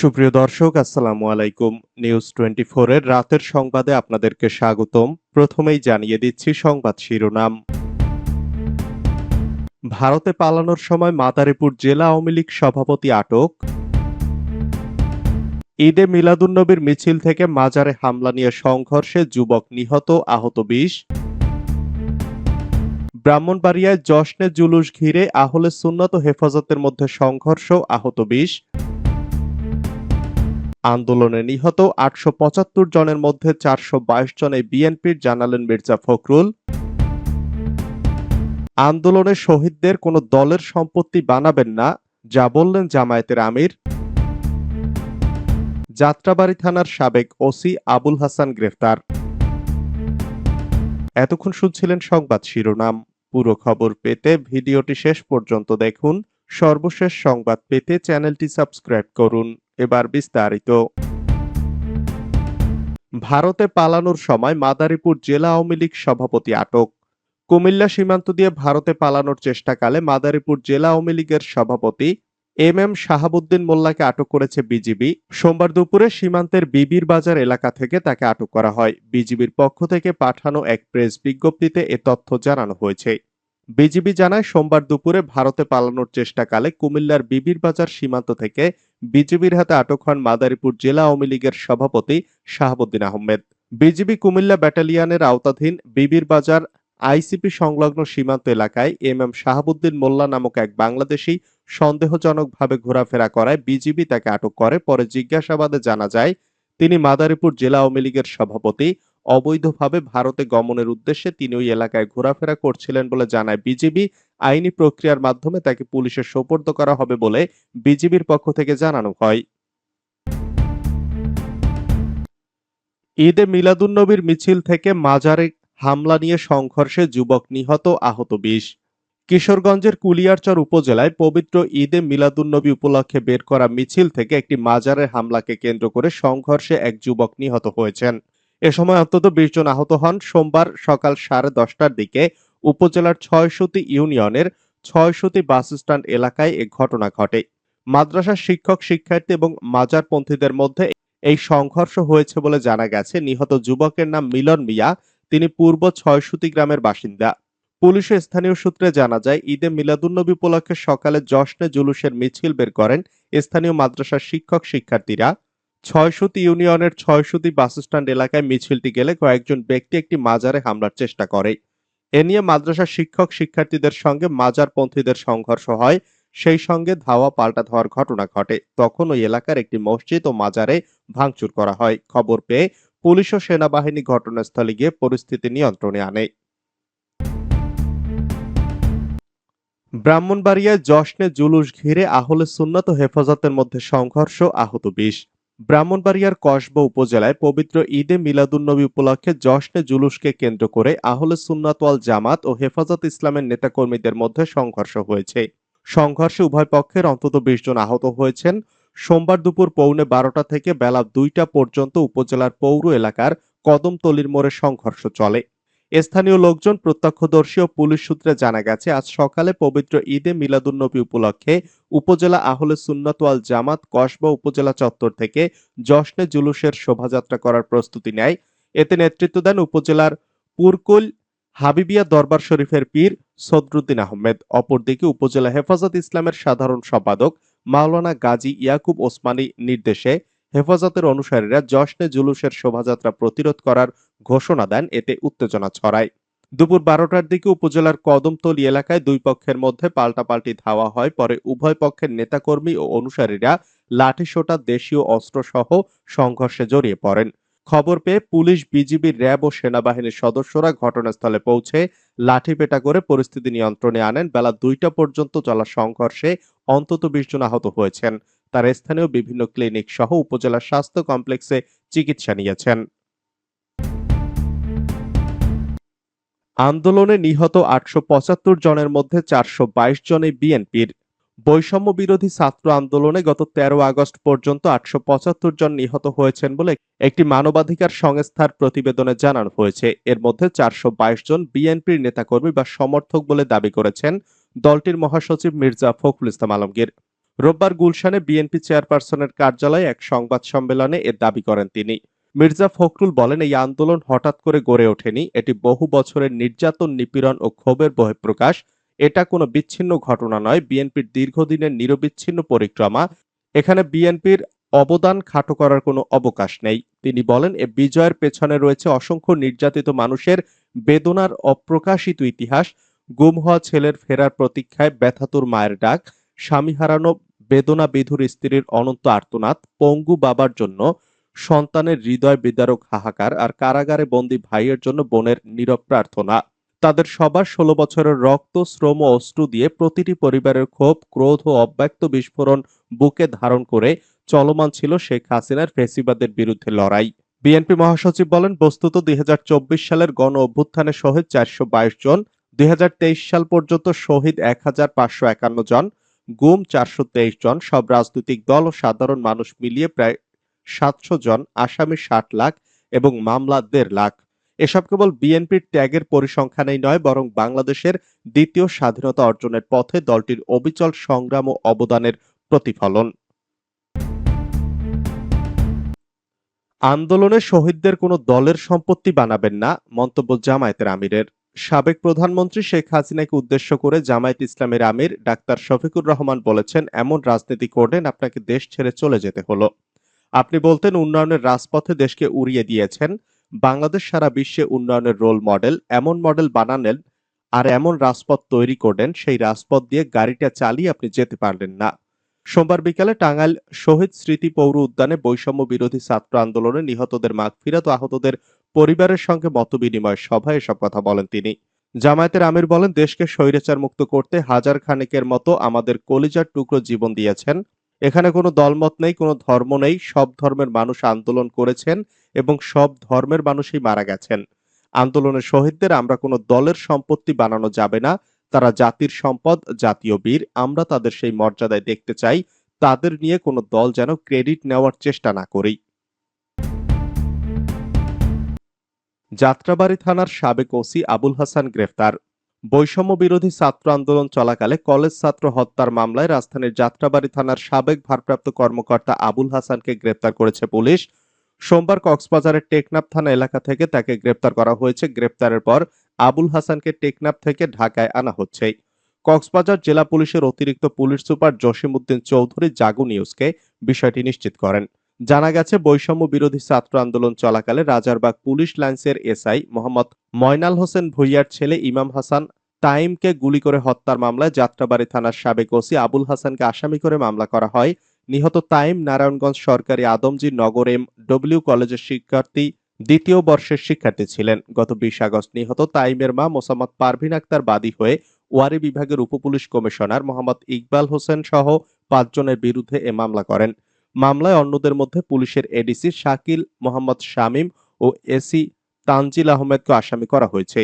সুপ্রিয় দর্শক, আসসালামু আলাইকুম। নিউজ টোয়েন্টি এর রাতের সংবাদে আপনাদেরকে স্বাগতম। প্রথমেই জানিয়ে দিচ্ছি সংবাদ শিরোনাম। ভারতে পালানোর সময় মাদারীপুর জেলা আওয়ামী লীগ সভাপতি আটক। ঈদে মিলাদুন্নবীর মিছিল থেকে মাজারে হামলা নিয়ে সংঘর্ষে যুবক নিহত, আহত বিশ। ব্রাহ্মণবাড়িয়ায় জশ্নে জুলুস ঘিরে আহলে সুন্নত হেফাজতের মধ্যে সংঘর্ষ, আহত বিশ। আন্দোলনে নিহত আটশো পঁচাত্তর জনের মধ্যে চারশো বাইশ জনে বিএনপির জানালেন মির্জা ফখরুল। আন্দোলনে শহীদদের কোনো দলের সম্পত্তি বানাবেন না, যা বললেন জামায়াতের আমির। যাত্রাবাড়ি থানার সাবেক ওসি আবুল হাসান গ্রেফতার। এতক্ষণ শুনছিলেন সংবাদ শিরোনাম। পুরো খবর পেতে ভিডিওটি শেষ পর্যন্ত দেখুন। সর্বশেষ সংবাদ পেতে চ্যানেলটি সাবস্ক্রাইব করুন। এবার বিস্তারিত। ভারতে পালানোর সময় মাদারীপুর জেলা আওয়ামী লীগ সভাপতি আটক। কুমিল্লা সীমান্ত দিয়ে ভারতে পালানোর চেষ্টাকালে মাদারীপুর জেলা আওয়ামী লীগের সভাপতি এম এম শাহাবুদ্দিন মোল্লাকে আটক করেছে বিজিবি। সোমবার দুপুরে সীমান্তের বিবির বাজার এলাকা থেকে তাকে আটক করা হয়। বিজিবির পক্ষ থেকে পাঠানো এক প্রেস বিজ্ঞপ্তিতে এ তথ্য জানানো হয়েছে। বিজিবি জানায়, সোমবার দুপুরে ভারতে পালানোর চেষ্টাকালে কুমিল্লার বিবির বাজার সীমান্ত থেকে বিজিবির হাতে আটক হন মাদারীপুর জেলা আওয়ামী লীগের সভাপতি শাহাবুদ্দিন আহমেদ। বিজিবি কুমিল্লা ব্যাটালিয়নের আওতাধীন বিবির বাজার আইসিপি সংলগ্ন সীমান্ত এলাকায় এম এম শাহাবুদ্দিন মোল্লা নামক এক বাংলাদেশি সন্দেহজনকভাবে ঘোরাফেরা করায় বিজিবি তাকে আটক করে। পরে জিজ্ঞাসাবাদে জানা যায়, তিনি মাদারীপুর জেলা আওয়ামী লীগের সভাপতি অবৈধভাবে ভারতে গমনের উদ্দেশ্যে তিনি ওই এলাকায় ঘোরাফেরা করছিলেন বলে জানায় বিজিবি। আইনি প্রক্রিয়ার মাধ্যমে তাকে পুলিশের সোপর্দ করা হবে বলে বিজিবির পক্ষ থেকে জানানো হয়। ঈদে মিলাদুন্নবীর মিছিল থেকে মাজারে হামলা নিয়ে সংঘর্ষে যুবক নিহত, আহত বিশ। কিশোরগঞ্জের কুলিয়ারচর উপজেলায় পবিত্র ঈদে মিলাদুন্নবী উপলক্ষে বের করা মিছিল থেকে একটি মাজারের হামলাকে কেন্দ্র করে সংঘর্ষে এক যুবক নিহত হয়েছেন। এ সময় অন্তত বিশ জন আহত হন। সোমবার সকাল সাড়ে দশটার দিকে উপজেলার ছয়শতি ইউনিয়নের ছয়শতি বাস স্ট্যান্ড এলাকায় এ ঘটনা ঘটে। মাদ্রাসার শিক্ষক, শিক্ষার্থী এবং মাজারপন্থীদের মধ্যে এই সংঘর্ষ হয়েছে বলে জানা গেছে। নিহত যুবকের নাম মিলন মিয়া, তিনি পূর্ব ছয়শতি গ্রামের বাসিন্দা। পুলিশের স্থানীয় সূত্রে জানা যায়, ঈদে মিলাদুন্নবী উপলক্ষে সকালে জশ্নে জুলুসের মিছিল বের করেন স্থানীয় মাদ্রাসার শিক্ষক, শিক্ষার্থীরা। ছয়শতি ইউনিয়নের ছয়শতি বাসস্ট্যান্ড এলাকায় মিছিলটি গেলে কয়েকজন ব্যক্তি একটি মাজারে হামলার চেষ্টা করে। এ নিয়ে মাদ্রাসার শিক্ষক শিক্ষার্থীদের সঙ্গে মাজারপন্থীদের সংঘর্ষ হয়। সেই সঙ্গে ধাওয়া পাল্টা ধাওয়ার ঘটনা ঘটে। তখন ওই এলাকার একটি মসজিদ ও মাজারে ভাঙচুর করা হয়। খবর পেয়ে পুলিশ ও সেনাবাহিনী ঘটনাস্থলে গিয়ে পরিস্থিতি নিয়ন্ত্রণে আনে। ব্রাহ্মণবাড়িয়ায় জশ্নে জুলুস ঘিরে আহলে সুন্নত হেফাজতের মধ্যে সংঘর্ষ আহত বিশ। ব্রাহ্মণবাড়িয়ার কসবা উপজেলায় পবিত্র ঈদে মিলাদুন্নবী উপলক্ষে জশ্নে জুলুসকে কেন্দ্র করে আহলে সুন্নাতওয়াল জামাত ও হেফাজত ইসলামের নেতাকর্মীদের মধ্যে সংঘর্ষ হয়েছে। সংঘর্ষে উভয় পক্ষের অন্তত বিশ জন আহত হয়েছেন। সোমবার দুপুর পৌনে বারোটা থেকে বেলা দুইটা পর্যন্ত উপজেলার পৌর এলাকার কদমতলির মোড়ে সংঘর্ষ চলে। স্থানীয় লোকজন প্রত্যক্ষদর্শী ও পুলিশ সূত্রে জানা গেছে, আজ সকালে পবিত্র ঈদে মিলাদুন্নবী উপলক্ষে উপজেলা আহলে সুন্নত ওয়াল জামাত কসবা উপজেলা চত্বর থেকে জশ্নে জুলুসের শোভাযাত্রা করার প্রস্তুতি নেয়। এতে নেতৃত্ব দেন উপজেলার পুরকুল হাবিবিয়া দরবার শরীফের পীর সদরুদ্দিন আহমেদ। অপরদিকে উপজেলা হেফাজত ইসলামের সাধারণ সম্পাদক মাওলানা গাজী ইয়াকুব ওসমানী নির্দেশে হেফাজতের অনুসারীরা জশ্নে জুলুসের শোভাযাত্রা প্রতিরোধ করার ঘোষণা দেন, এতে উত্তেজনা ছড়ায়। দুপুর বারোটার দিকে উপজেলার কদমতলী এলাকায় দুই পক্ষের মধ্যে পাল্টাপাল্টি ধাওয়া হয়। পরে উভয় পক্ষের নেতাকর্মী ও অনুসারীরা লাঠিসোঁটা দেশীয় অস্ত্রসহ সংঘর্ষে জড়িয়ে পড়েন। খবর পেয়ে পুলিশ, বিজিবি, র্যাব ও সেনাবাহিনীর সদস্যরা ঘটনাস্থলে পৌঁছে লাঠিপেটা করে পরিস্থিতি নিয়ন্ত্রণে আনেন। বেলা দুইটা পর্যন্ত চলা সংঘর্ষে অন্তত বিশ জন আহত হয়েছেন। তার স্থানীয় বিভিন্ন ক্লিনিক সহ উপজেলা স্বাস্থ্য কমপ্লেক্সে চিকিৎসা নিয়েছেন। আন্দোলনে নিহত আটশো পঁচাত্তর জনের মধ্যে চারশো বাইশ জনই বিএনপির। বৈষম্য বিরোধী ছাত্র আন্দোলনে গত তেরো আগস্ট পর্যন্ত আটশো পঁচাত্তর জন নিহত হয়েছেন বলে একটি মানবাধিকার সংস্থার প্রতিবেদনে জানানো হয়েছে। এর মধ্যে চারশো বাইশ জন বিএনপির নেতাকর্মী বা সমর্থক বলে দাবি করেছেন দলটির মহাসচিব মির্জা ফখরুল ইসলাম আলমগীর। রোববার গুলশানে বিএনপি চেয়ারপারসনের কার্যালয়ে এক সংবাদ সম্মেলনে এর দাবি করেন তিনি। মির্জা ফখরুল বলেন, এই আন্দোলন হঠাৎ করে গড়ে ওঠেনি। এটি বহু বছরের নির্যাতন, নিপীড়ন ও ক্ষোভের বহিঃপ্রকাশ। এটা কোনো বিচ্ছিন্ন ঘটনা নয়। বিএনপির দীর্ঘদিনের নিরবিচ্ছিন্ন পরিক্রমা। এখানে বিএনপির অবদান খাটো করার কোনো অবকাশ নেই। তিনি বলেন, এ বিজয়ের পেছনে রয়েছে অসংখ্য নির্যাতিত মানুষের বেদনার অপ্রকাশিত ইতিহাস। গুম হওয়া ছেলের ফেরার প্রতীক্ষায় ব্যথাতুর মায়ের ডাক। স্বামী হারানো বেদনা বিধুর স্ত্রীর অনন্ত আর্তনাদ। পঙ্গু বাবার জন্য সন্তানের হৃদয় বিদারক হাহাকার আর কারাগারে বন্দী ভাইয়ের জন্য বোনের নীরব প্রার্থনা। তাদের সবার ষোলো বছরের রক্ত, শ্রম ও অশ্রু দিয়ে প্রতিটি পরিবারের ক্ষোভ, ক্রোধ ও অব্যক্ত বিস্ফোরণ বুকে ধারণ করে চলমান ছিল শেখ হাসিনার ফেসিবাদের বিরুদ্ধে লড়াই। বিএনপি মহাসচিব বলেন, বস্তুত দুই হাজার চব্বিশ সালের গণ অভ্যুত্থানে শহীদ চারশো বাইশ জন, দুই হাজার তেইশ সাল পর্যন্ত শহীদ এক হাজার পাঁচশো একান্ন জন, গুম চারশো তেইশ জন। সব রাজনৈতিক দল ও সাধারণ মানুষ মিলিয়ে প্রায় সাতশো জন, আসামি ষাট লাখ এবং মামলা দেড় লাখ। এসব কেবল বিএনপির ত্যাগের পরিসংখ্যানেই নয়, বরং বাংলাদেশের দ্বিতীয় স্বাধীনতা অর্জনের পথে দলটির অবিচল সংগ্রাম ও অবদানের প্রতিফলন। আন্দোলনে শহীদদের কোনো দলের সম্পত্তি বানাবেন না, মন্তব্য জামায়াতের আমিরের। সাবেক প্রধানমন্ত্রী শেখ হাসিনাকে উদ্দেশ্য করে জামায়াত ইসলামের আমির ডাক্তার শফিকুর রহমান বলেছেন, এমন রাজনীতি করলেন আপনাকে দেশ ছেড়ে চলে যেতে হলো। আপনি বলতেন উন্নয়নের রাজপথে দেশকে উড়িয়ে দিয়েছেন, বাংলাদেশ সারা বিশ্বে উন্নয়নের রোল মডেল এমন মডেল বানালেন আর এমন রাজপথ তৈরি করলেন, সেই রাজপথ দিয়ে গাড়িটা চালিয়ে আপনি যেতে পারলেন না। সোমবার বিকালে টাঙ্গাইল শহীদ স্মৃতি পৌর উদ্যানে বৈষম্য বিরোধী ছাত্র আন্দোলনে নিহতদের মাগফিরাত আহতদের পরিবারের সঙ্গে মতবিনিময় সভায় এসব কথা বলেন তিনি। জামায়াতের আমির বলেন, দেশকে স্বৈরাচার মুক্ত করতে হাজার খানেকের মতো আমাদের কলিজার টুকরো জীবন দিয়েছেন। এখানে কোনো দলমত নেই, কোনো ধর্ম নেই। সব ধর্মের মানুষ আন্দোলন করেছেন এবং সব ধর্মের মানুষই মারা গেছেন। আন্দোলনের শহীদদের আমরা কোনো দলের সম্পত্তি বানানো যাবে না। তারা জাতির সম্পদ, জাতীয় বীর। আমরা তাদের সেই মর্যাদায় দেখতে চাই। তাদের নিয়ে কোনো দল যেন ক্রেডিট নেওয়ার চেষ্টা না করি যাত্রাবাড়ি থানার সাবেক ওসি আবুল হাসান গ্রেফতার। বৈষম্য বিরোধী ছাত্র আন্দোলন চলাকালে কলেজ ছাত্র হত্যার মামলায় রাজধানীর যাত্রাবাড়ি থানার সাবেক ভারপ্রাপ্ত কর্মকর্তা আবুল হাসানকে গ্রেপ্তার করেছে পুলিশ। সোমবার কক্সবাজারের টেকনাফ থানা এলাকা থেকে তাকে গ্রেপ্তার করা হয়েছে। গ্রেপ্তারের পর আবুল হাসানকে টেকনাফ থেকে ঢাকায় আনা হচ্ছে। কক্সবাজার জেলা পুলিশের অতিরিক্ত পুলিশ সুপার জসিমউদ্দিন চৌধুরী জাগু নিউজকে বিষয়টি নিশ্চিত করেন। জানা গেছে, বৈষম্য বিরোধী ছাত্র আন্দোলন চলাকালে রাজারবাগ পুলিশ লাইন্সের এসআই মোহাম্মদ ময়নাল হোসেন ভুইয়ার ছেলে ইমাম হাসান তাইমকে গুলি করে হত্যার মামলায় যাত্রাবাড়ি থানার সাবেক ওসি আবুল হাসানকে আসামি করে মামলা করা হয়। নিহত তাইম নারায়ণগঞ্জ সরকারি আদমজি নগর এম ডব্লিউ কলেজের শিক্ষার্থী, দ্বিতীয় বর্ষের শিক্ষার্থী ছিলেন। গত বিশ আগস্ট নিহত তাইমের মা মোসাম্মদ পারভিন আক্তার বাদী হয়ে ওয়ারি বিভাগের উপপুলিশ কমিশনার মোহাম্মদ ইকবাল হোসেন সহ পাঁচজনের বিরুদ্ধে এ মামলা করেন। মামলায় অন্যদের মধ্যে পুলিশের এডিসি শাকিল, মোহাম্মদ শামীম ও এসি তানজিল আহমেদকে আসামি করা হয়েছে।